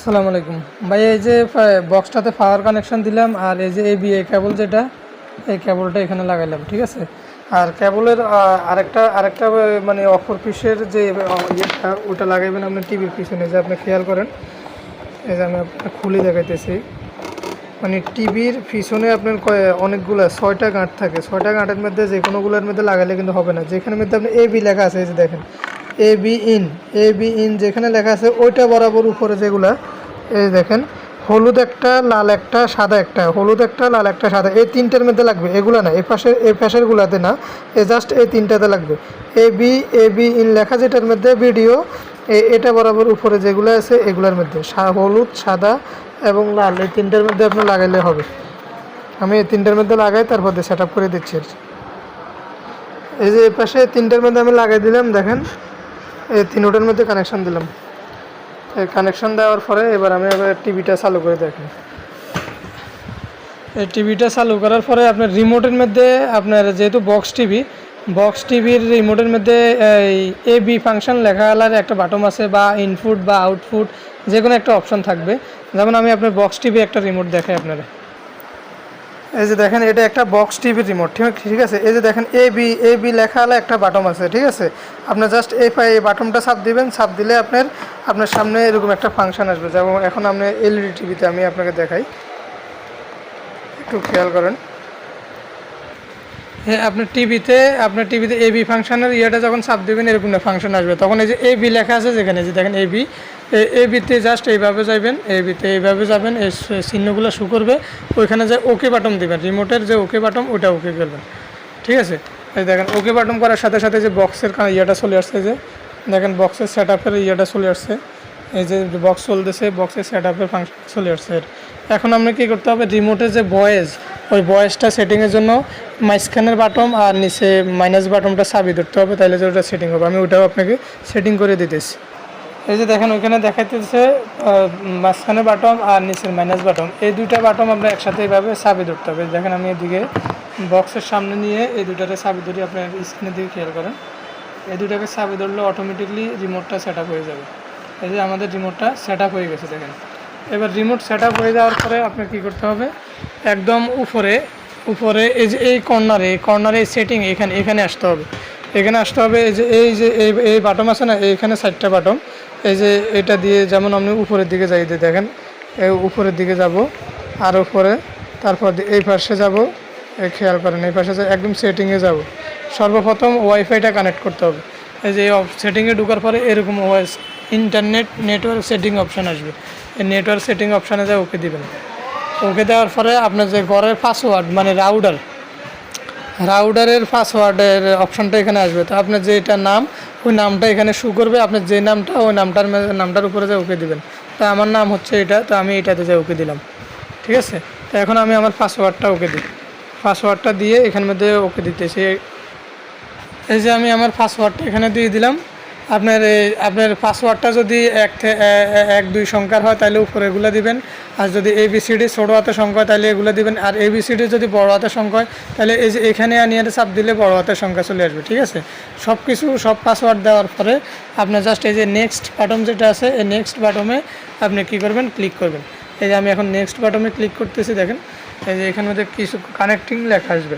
আসসালামু আলাইকুম। ভাই, এই যে বক্সটাতে পাওয়ার কানেকশন দিলাম, আর এই যে এবি এই কেবল যেটা, এই কেবলটা এখানে লাগাইলাম, ঠিক আছে? আর কেবলের আরেকটা আরেকটা মানে অপর পিসের যে ইয়েটা, ওটা লাগাইবেন আপনি টিভির পিছনে, যে আপনি খেয়াল করেন। এই যে, আমি আপনার খুলে দেখাইতেছি। মানে টিভির পিছনে আপনার অনেকগুলো, ছয়টা গাঁট থাকে। ছয়টা গাঁটের মধ্যে যে কোনোগুলোর মধ্যে লাগালে কিন্তু হবে না। যেখানের মধ্যে আপনি এ বি লেখা আছে, এই যে দেখেন। A B in A B in যেখানে লেখা আছে, ওইটা বরাবর উপরে যেগুলা, এই দেখেন, হলুদ একটা, লাল একটা, সাদা একটা, হলুদ একটা, লাল একটা, সাদা, এই তিনটার মধ্যে লাগবে, এগুলা না, এই পাশের গুলাতে না এ জাস্ট এই তিনটাতে লাগবে। A B A B in লেখা যেটার মধ্যে ভিডিও এটা বরাবর উপরে যেগুলো আছে, এগুলোর মধ্যে হলুদ, সাদা এবং লাল, এই তিনটার মধ্যে আপনি লাগাইলে হবে। আমি এই তিনটার মধ্যে লাগাই, তারপর সেট আপ করে দিচ্ছি। এই যে এই পাশে তিনটার মধ্যে আমি লাগাই দিলাম, দেখেন এই তিনোটার মধ্যে কানেকশন দিলাম। এই কানেকশন দেওয়ার পরে এবার আমি এবার টিভিটা চালু করে দেখি। এই টিভিটা চালু করার পরে আপনার রিমোটের মধ্যে আপনার যেহেতু বক্স টিভি বক্স টিভির রিমোটের মধ্যে এই এ বি ফাংশন লেখা আলার একটা বাটম আছে বা ইনপুট বা আউটপুট যে কোনো একটা অপশন থাকবে। যেমন আমি আপনার বক্স টিভি একটা রিমোট দেখাই আপনারা। এই যে দেখেন, এটা একটা বক্স টিভি রিমোট ঠিক আছে? এই যে দেখেন এ বি এ বি লেখা আলা একটা বাটম আছে, ঠিক আছে? আপনার জাস্ট এ পায়ে এই বাটমটা সাপ দিবেন সাপ দিলে আপনার আপনার সামনে এরকম একটা ফাংশান আসবে। যেমন এখন আপনি এলইডি টিভিতে আমি আপনাকে দেখাই। একটু খেয়াল করেন। আপনার টিভিতে আপনার টিভিতে এবি ফাংশনের ইয়েটা যখন সাপ দেবেন, এরকম ফাংশন আসবে। তখন এই যে এবি লেখা আছে যেখানে যে দেখেন এবি এবিতে জাস্ট এইভাবে যাবেন এবিতে এইভাবে যাবেন, এই চিহ্নগুলো শু করবে, ওইখানে যে ওকে বাটন দিবেন রিমোটের যে ওকে বাটন ওটা ওকে করবেন। ঠিক আছে? এই দেখেন ওকে বাটন করার সাথে সাথে যে বক্সের ইয়েটা চলে আসছে যে, দেখেন বক্সের সেট আপের ইয়েটা চলে আসছে। এই যে বক্স চলতেছে বক্সের সেট আপের ফাংশন চলে আসছে। এখন আমরা কী করতে হবে? রিমোটের যে ভয়েস ওই ভয়েসটা সেটিংয়ের জন্য মাঝখানের বাটম আর নিচে মাইনাস বাটমটা চাবি ধরতে হবে তাহলে যে ওটা সেটিং হবে। আমি ওটাও আপনাকে সেটিং করে দিতেছি। এই যে দেখেন, ওইখানে দেখাইতেছে মাঝখানের বাটম আর নিচের মাইনাস বাটম এই দুইটা বাটম আমরা একসাথে এইভাবে চাবি ধরতে হবে। দেখেন, আমি এদিকে বক্সের সামনে নিয়ে এই দুটাতে চাবি ধরি, আপনার স্ক্রিনের দিকে খেয়াল করেন। এই দুটাকে চাবি ধরলে অটোমেটিকলি রিমোটটা সেট হয়ে যাবে। এই যে আমাদের রিমোটটা সেট হয়ে গেছে, দেখেন। এবার রিমোট সেট হয়ে যাওয়ার পরে আপনার কী করতে হবে? একদম উপরে উপরে এই যে এই কর্নারে এই কর্নারে সেটিং এখানে এখানে আসতে হবে। এখানে আসতে হবে এই যে এই যে, এই এই বাটম আছে না, এইখানে সাইডটা বাটম এই যে এটা দিয়ে যেমন আপনি উপরের দিকে যাই দিয়ে দেখেন, এই উপরের দিকে যাব, আর উপরে, তারপর এই পাশে যাব খেয়াল করেন, এই পাশে একদম সেটিংয়ে যাব। সর্বপ্রথম ওয়াইফাইটা কানেক্ট করতে হবে। এই যে সেটিংয়ে ঢোকার পরে এরকম ইন্টারনেট নেটওয়ার্ক সেটিং অপশান আসবে। নেটওয়ার্ক সেটিং অপশানে যা ওকে দিবেন। ওকে দেওয়ার পরে আপনার যে ঘরের পাসওয়ার্ড মানে রাউডার রাউডারের পাসওয়ার্ডের অপশানটা এখানে আসবে। তো আপনার যেটা নাম, ওই নামটা এখানে শু করবে, আপনার যে নামটা, ওই নামটার নামটার উপরে যে ওকে দিবেন। তো আমার নাম হচ্ছে এটা, তো আমি এটাতে যে ওকে দিলাম। ঠিক আছে? তো এখন আমি আমার পাসওয়ার্ডটা ওকে দিই। পাসওয়ার্ডটা দিয়ে এখানের মধ্যে ওকে দিতেছি। এই যে আমি আমার পাসওয়ার্ডটা এখানে দিয়ে দিলাম। আপনার আপনার পাসওয়ার্ডটা যদি এক এক, দুই সংখ্যার হয়, তাহলে উপরে এগুলো দিবেন। আর যদি এ বি সি ডি ছোটো হাতের সংখ্যা তাহলে এগুলো দিবেন। আর এ বি যদি বড় হাতের সংখ্যা হয়, তাহলে এই যে এখানে আনিয়ে চাপ দিলে বড় হাতের সংখ্যা চলে আসবে, ঠিক আছে? সব কিছু সব পাসওয়ার্ড দেওয়ার পরে আপনার জাস্ট এই যে নেক্সট বাটন যেটা আছে, এই নেক্সট বাটমে আপনি কী করবেন? ক্লিক করবেন। এই যে আমি এখন নেক্সট বাটমে ক্লিক করতেছি, দেখেন। এই যে এখানের মধ্যে কিছু কানেক্টিং লেখা আসবে।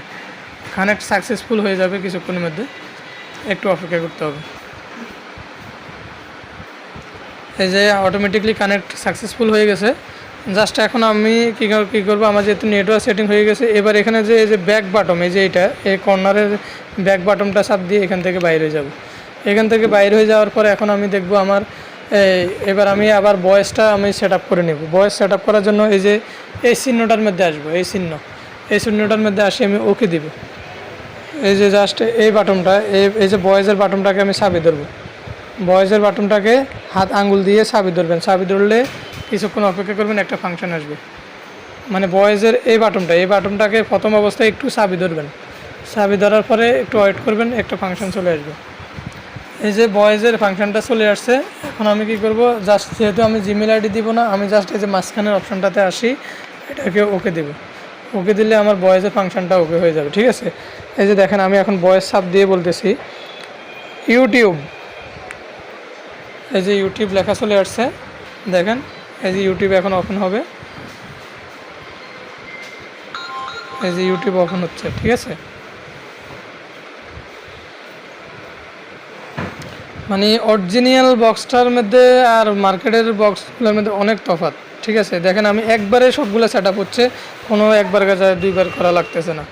কানেক্ট সাকসেসফুল হয়ে যাবে কিছুক্ষণের মধ্যে। একটু অপেক্ষা করতে হবে। এই যে অটোমেটিকলি কানেক্ট সাকসেসফুল হয়ে গেছে। জাস্ট এখন আমি কী কী করব, আমার যেহেতু নেটওয়ার্ক সেটিং হয়ে গেছে, এবার এখানে যে, এই যে ব্যাক বাটম এই যে এটা এই কর্নারের ব্যাক বাটনটা চাপ দিয়ে এখান থেকে বাইরে যাব। এখান থেকে বাইরে হয়ে যাওয়ার পরে এখন আমি দেখব আমার এবার আমি আবার বয়েসটা আমি সেট করে নেব। বয়েস সেট করার জন্য এই যে, এই চিহ্নটার মধ্যে আসব, এই চিহ্ন। এই চিহ্নটার মধ্যে আসে আমি ওকে দিব। এই যে জাস্ট এই বাটনটা এই এই যে বয়েজের বাটনটাকে আমি চাবি ধরবো। বয়েজের বাটনটাকে হাত আঙ্গুল দিয়ে চাবি ধরবেন। চাবি ধরলে কিছুক্ষণ অপেক্ষা করবেন, একটা ফাংশন আসবে। মানে বয়েজের এই বাটনটা, এই বাটনটাকে প্রথম অবস্থায় একটু চাবি ধরবেন। চাবি ধরার পরে একটু ওয়েট করবেন, একটা ফাংশন চলে আসবে। এই যে বয়েজের ফাংশনটা চলে আসছে, এখন আমি কি করব? জাস্ট যেহেতু আমি জিমেল আইডি দিব না, আমি জাস্ট এই যে মাঝখানের অপশানটাতে আসি, এটাকে ওকে দেব। ওকে দিলে আমার বয়েজের ফাংশনটা ওকে হয়ে যাবে, ঠিক আছে? এই যে দেখেন, আমি এখন বয়েস সাপ দিয়ে বলতেছি। ইউটিউব এই যে ইউটিউব লেখা চলে আসছে। দেখেন, এই যে ইউটিউব এখন ওপেন হবে। এই যে ইউটিউব ওপেন হচ্ছে, ঠিক আছে? মানে অরিজিনাল বক্সটার মধ্যে আর মার্কেটের বক্সগুলোর মধ্যে অনেক তফাৎ, ঠিক আছে? দেখেন, আমি একবারে সবগুলো সেট আপ হচ্ছে, কোনো একবার কাছে দুইবার করা লাগতেছে না।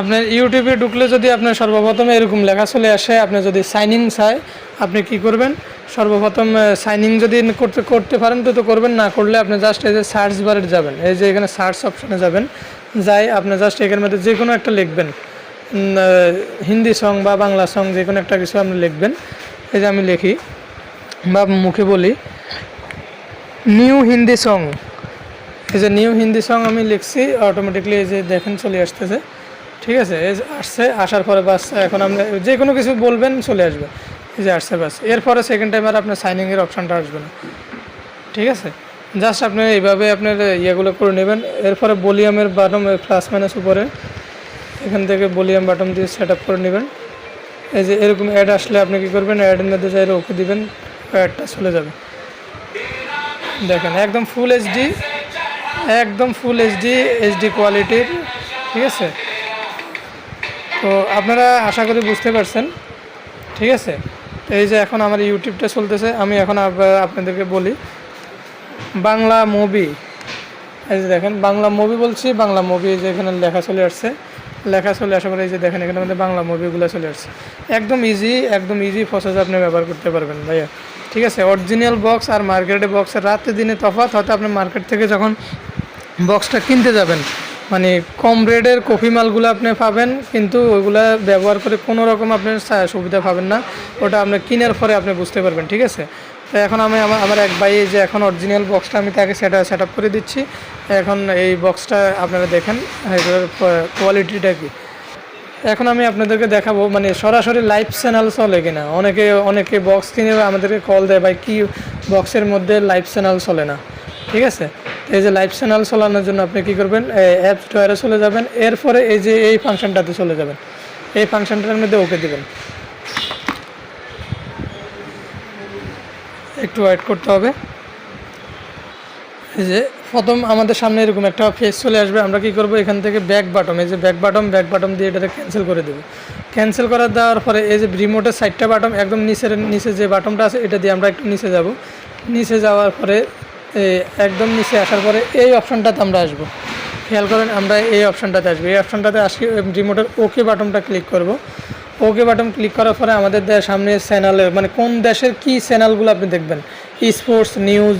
আপনার ইউটিউবে ঢুকলে যদি আপনার সর্বপ্রথম এরকম লেখা চলে আসে, আপনি যদি সাইন ইন চায় আপনি কি করবেন? সর্বপ্রথম সাইন ইন যদি করতে করতে পারেন, তো তো করবেন, না করলে আপনি জাস্ট এই যে সার্চ বারে যাবেন। এই যে এখানে সার্চ অপশানে যাবেন, যাই আপনি জাস্ট এখানের মধ্যে যে কোনো একটা লিখবেন। হিন্দি সং বা বাংলা সং যে কোনো একটা কিছু আপনি লিখবেন। এই যে আমি লিখি, বা মুখে বলি নিউ হিন্দি সং এই যে নিউ হিন্দি সং আমি লিখছি অটোমেটিকলি এই যে দেখেন চলে আসতেছে। ঠিক আছে আসছে, আসার পরে বাস, এখন আপনি যে কোনো কিছু বলবেন চলে আসবে। এই যে আসছে বাস, এরপরে সেকেন্ড টাইম আর আপনার সাইনিংয়ের অপশানটা আসবে না। ঠিক আছে? জাস্ট আপনি এইভাবে আপনার ইয়েগুলো করে নেবেন। এরপরে ভলিউমের বাটম প্লাস মাইনাস উপরে, এখান থেকে ভলিউম বাটম দিয়ে সেট আপ করে নেবেন। এই যে এরকম অ্যাড আসলে আপনি কী করবেন? অ্যাডের মধ্যে চাইলে ওকে দিবেন অ্যাডটা চলে যাবে। দেখেন, একদম ফুল এইচডি একদম ফুল এইচডি এইচডি কোয়ালিটির ঠিক আছে? তো আপনারা আশা করি বুঝতে পারছেন। ঠিক আছে? এই যে এখন আমার ইউটিউবটা চলতেছে, আমি এখন আপনাদেরকে বলি, বাংলা মুভি এই যে দেখেন, বাংলা মুভি বলছি, বাংলা মুভি যে এখানে লেখা চলে আসছে। লেখা চলে আসার পরে এই যে দেখেন, এখানে আমাদের বাংলা মুভিগুলো চলে আসছে। একদম ইজি একদম ইজি প্রসেস আপনি ব্যবহার করতে পারবেন ভাইয়া। ঠিক আছে? অরিজিনাল বক্স আর মার্কেটে বক্সের রাতে দিনে তফাৎ হয়তো আপনি মার্কেট থেকে যখন বক্সটা কিনতে যাবেন মানে কম রেটের কফি মালগুলো আপনি পাবেন, কিন্তু ওইগুলা ব্যবহার করে কোনো রকম আপনি সুবিধা পাবেন না। ওটা আপনি কেনার পরে আপনি বুঝতে পারবেন, ঠিক আছে? তো এখন আমি আমার আমার এক ভাই যে এখন অরিজিনাল বক্সটা আমি তাকে সেটা সেট আপ করে দিচ্ছি। এখন এই বক্সটা আপনারা দেখেন, এগুলোর কোয়ালিটিটা কি। এখন আমি আপনাদেরকে দেখাবো মানে সরাসরি লাইভ চ্যানেল চলে কিনা। অনেকে অনেকে বক্স কিনে আমাদেরকে কল দেয়, ভাই, কি বক্সের মধ্যে লাইভ চ্যানেল চলে না? ঠিক আছে? এই যে লাইভ চ্যানেল চালানোর জন্য আপনি কি করবেন? অ্যাপ স্টোয়ারে চলে যাবেন। এরপরে এই যে এই ফাংশনটাতে চলে যাবেন। এই ফাংশনটার মধ্যে ওকে দিবেন। একটু ওয়েট করতে হবে। এই যে প্রথম আমাদের সামনে এরকম একটা ফেস চলে আসবে। আমরা কি করব? এখান থেকে ব্যাক বাটম এই যে ব্যাক বাটম ব্যাক বাটম দিয়ে এটাকে ক্যান্সেল করে দেবো। ক্যান্সেল করার দেওয়ার পরে এই যে রিমোটের সাইডটা বাটম একদম নিচের, নিচে যে বাটমটা আছে, এটা দিয়ে আমরা একটু নিচে যাব। নিচে যাওয়ার পরে একদম নিচে আসার পরে এই অপশনটাতে আমরা আসব। খেয়াল করেন আমরা এই অপশনটাতে আসব। এই অপশনটাতে আসি রিমোটের ওকে বাটনটা ক্লিক করব। ওকে বাটন ক্লিক করার পরে আমাদের সামনে চ্যানেলের মানে কোন দেশের কি চ্যানেলগুলো আপনি দেখবেন? Sports, news,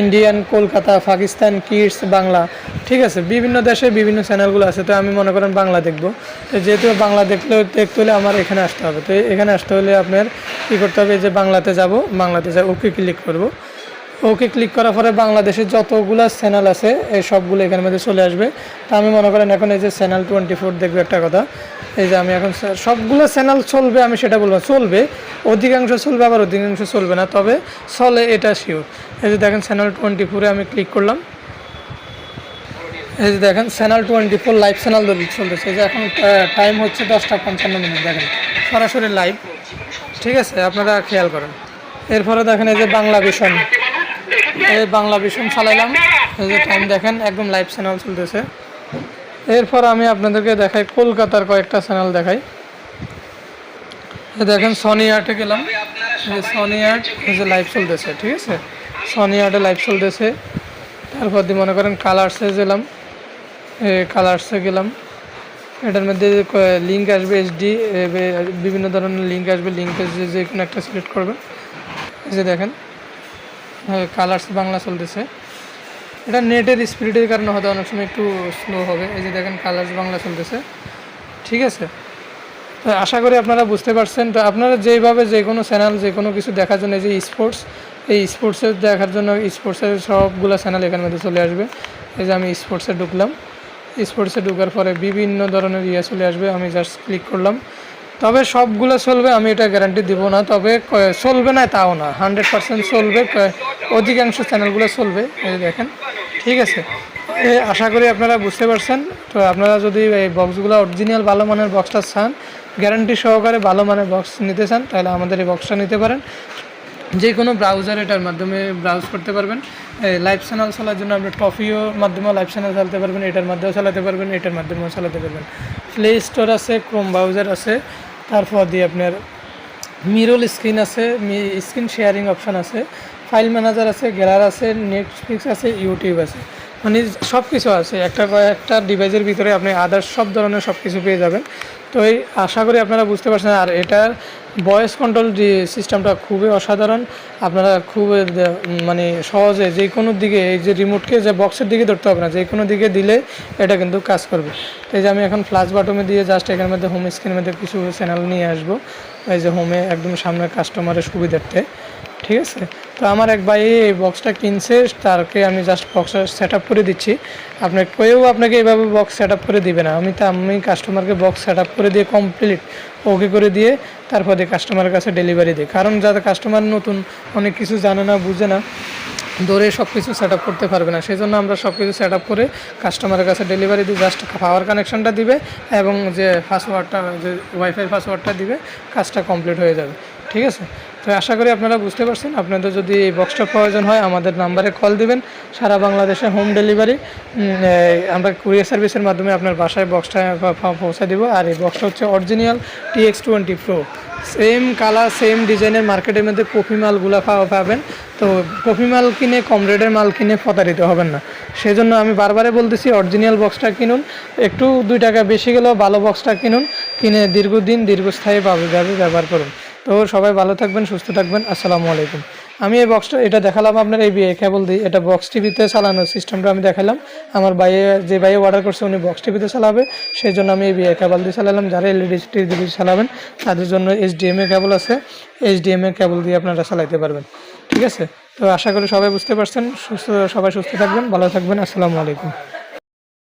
Indian, Kolkata, Pakistan, kids, Bangla, ঠিক আছে? বিভিন্ন দেশে বিভিন্ন চ্যানেলগুলো আছে, তো আমি মনে করেন বাংলা দেখব। তো যেহেতু বাংলা দেখলে, দেখতে হলে আমার এখানে আসতে হবে। তো এখানে আসতে হলে আপনার কী করতে হবে? যে বাংলাতে যাব, বাংলাতে যা ওকে ক্লিক করব। ওকে ক্লিক করার পরে বাংলাদেশের যতগুলো চ্যানেল আছে, এই সবগুলো এখানের মধ্যে চলে আসবে। তা আমি মনে করেন এখন এই যে চ্যানেল টোয়েন্টি ফোর দেখবে একটা কথা, এই যে আমি এখন সবগুলো চ্যানেল চলবে, আমি সেটা বলব। চলবে। অধিকাংশ চলবে, আবার অধিকাংশ চলবে না, তবে চলে এটা শিওর এই যে দেখেন চ্যানেল টোয়েন্টি ফোরে আমি ক্লিক করলাম। এই যে দেখেন channel twenty four live channel চলতেছে। এই যে এখন টাইম হচ্ছে দশটা পঞ্চান্ন মিনিট, দেখেন। সরাসরি লাইভ ঠিক আছে, আপনারা খেয়াল করেন। এরপরে দেখেন এই যে বাংলা এই বাংলা ভীষণ চালাইলাম এই যে টাইম দেখেন, একদম লাইভ চ্যানেল চলতেছে। এরপর আমি আপনাদেরকে দেখাই, কলকাতার কয়েকটা চ্যানেল দেখাই। দেখেন সনি আর্টে গেলাম। সনি আর্ট এই যে লাইভ চলতেছে, ঠিক আছে? সনি আর্টে লাইভ চলতেছে। তারপর দিয়ে মনে করেন কালার্সে গেলাম। কালার্সে গেলাম। এটার মধ্যে লিঙ্ক আসবে এইচডি বিভিন্ন ধরনের লিঙ্ক আসবে। লিঙ্কে যে কোনো একটা সিলেক্ট করবে এই যে দেখেন কালার্স বাংলা চলতেছে। এটা নেটের স্পিডের কারণে হয়তো অনেক সময় একটু স্লো হবে। এই যে দেখেন কালার্স বাংলা চলতেছে। ঠিক আছে? তো আশা করি আপনারা বুঝতে পারছেন। তো আপনারা যেইভাবে যে কোনো চ্যানেল যে কোনো কিছু দেখার জন্য যে স্পোর্টস এই স্পোর্টসের দেখার জন্য স্পোর্টসের সবগুলো চ্যানেল এখানের মধ্যে চলে আসবে। এই যে আমি স্পোর্টসে ঢুকলাম। স্পোর্টসে ঢুকার পরে বিভিন্ন ধরনের ইয়ে চলে আসবে। আমি জাস্ট ক্লিক করলাম। তবে সবগুলো চলবে, আমি এটা গ্যারান্টি দিব না। তবে চলবে না, তাও না। হান্ড্রেড পার্সেন্ট চলবে অধিকাংশ চ্যানেলগুলো চলবে, এই দেখেন। ঠিক আছে। আশা করি আপনারা বুঝতে পারছেন। তো আপনারা যদি এই বক্সগুলো অরিজিনাল ভালো মানের বক্সটা চান গ্যারান্টি সহকারে ভালো মানের বক্স নিতে চান, তাহলে আমাদের এই বক্সটা নিতে পারেন। যে কোনো ব্রাউজার এটার মাধ্যমে ব্রাউজ করতে পারবেন। লাইভ চ্যানেল চালার জন্য আপনি টফিও মাধ্যমেও লাইভ চ্যানেল চালাতে পারবেন, এটার মাধ্যমেও চালাতে পারবেন, এটার মাধ্যমেও চালাতে পারবেন। প্লে স্টোর আছে ক্রোম ব্রাউজার আছে। তারপর দিয়ে আপনার মিরল স্ক্রিন আছে স্ক্রিন শেয়ারিং অপশান আছে ফাইল ম্যানেজার আছে গ্যালার আছে নেটফ্লিক্স আছে ইউটিউব আছে। মানে সব কিছু আছে। একটা একটা ডিভাইসের ভিতরে আপনি আদার্স সব ধরনের সব কিছু পেয়ে যাবেন। তো এই আশা করি আপনারা বুঝতে পারছেন, আর এটার ভয়েস কন্ট্রোল যে সিস্টেমটা খুবই অসাধারণ। আপনারা খুব মানে সহজে যে কোনো দিকে, এই যে রিমোটকে যে বক্সের দিকে ধরতে হবে না, যে কোনো দিকে দিলে এটা কিন্তু কাজ করবে। তো এই যে আমি এখন ফ্লাশ বাটমে দিয়ে জাস্ট এখানের মধ্যে হোম স্ক্রিনের মধ্যে কিছু চ্যানেল নিয়ে আসব। এই যে হোমে একদম সামনে কাস্টমারের সুবিধার্থে, ঠিক আছে? তো আমার এক ভাই এই বক্সটা কিনছে, তারকে আমি জাস্ট বক্সটা সেট করে দিচ্ছি। আপনার কেউ আপনাকে এইভাবে বক্স সেট আপ করে দিবে না। আমি তা, আমি কাস্টমারকে বক্স সেট করে দিয়ে কমপ্লিট ওকে করে দিয়ে তারপর দিয়ে কাস্টমারের কাছে ডেলিভারি দিই। কারণ যাতে কাস্টমার নতুন, অনেক কিছু জানে না, বুঝে না, ধরে সব কিছু সেট আপ করতে পারবে না। সেই জন্য আমরা সব কিছু সেট আপ করে কাস্টমারের কাছে ডেলিভারি দিই। জাস্ট পাওয়ার কানেকশানটা দিবে এবং যে পাসওয়ার্ডটা যে ওয়াইফাই পাসওয়ার্ডটা দিবে, কাজটা কমপ্লিট হয়ে যাবে। ঠিক আছে? তো আশা করি আপনারা বুঝতে পারছেন। আপনাদের যদি এই বক্সটা প্রয়োজন হয়, আমাদের নাম্বারে কল দিবেন। সারা বাংলাদেশে হোম ডেলিভারি আমরা কুরিয়ার সার্ভিসের মাধ্যমে আপনার বাসায় বক্সটা পৌঁছে দিব। আর এই বক্সটা হচ্ছে original TX twenty pro same colour same ডিজাইনের মার্কেটের মধ্যে কপি মালগুলো পাবেন। তো কপি মাল কিনে, কম রেটের মাল কিনে প্রতারিত হবেন না। সেজন্য আমি বারবারে বলতেছি অরিজিনাল বক্সটা কিনুন। একটু দুই টাকা বেশি গেলেও ভালো বক্সটা কিনুন। কিনে দীর্ঘদিন দীর্ঘস্থায়ী ভাবে ব্যবহার করুন। তো সবাই ভালো থাকবেন, সুস্থ থাকবেন। আসসালামু আলাইকুম। আমি এই বক্সটা এটা দেখালাম আপনার, এই কেবল দিই এটা বক্স টিভিতে চালানোর সিস্টেমটা আমি দেখালাম। আমার বাইয়ে যে বাইয়ে অর্ডার করছে, উনি বক্স টিভিতে চালাবে। সেই জন্য আমি এই বিয়ে কেবল দিয়ে চালালাম। যারা এলইডি টিভি চালাবেন, তাদের জন্য এইচডিএমএ কেবল আছে। এইচডিএমএ কেবল দিয়ে আপনারা চালাইতে পারবেন। ঠিক আছে? তো আশা করি সবাই বুঝতে পারছেন। সুস্থ, সবাই সুস্থ থাকবেন, ভালো থাকবেন। আসসালামু আলাইকুম।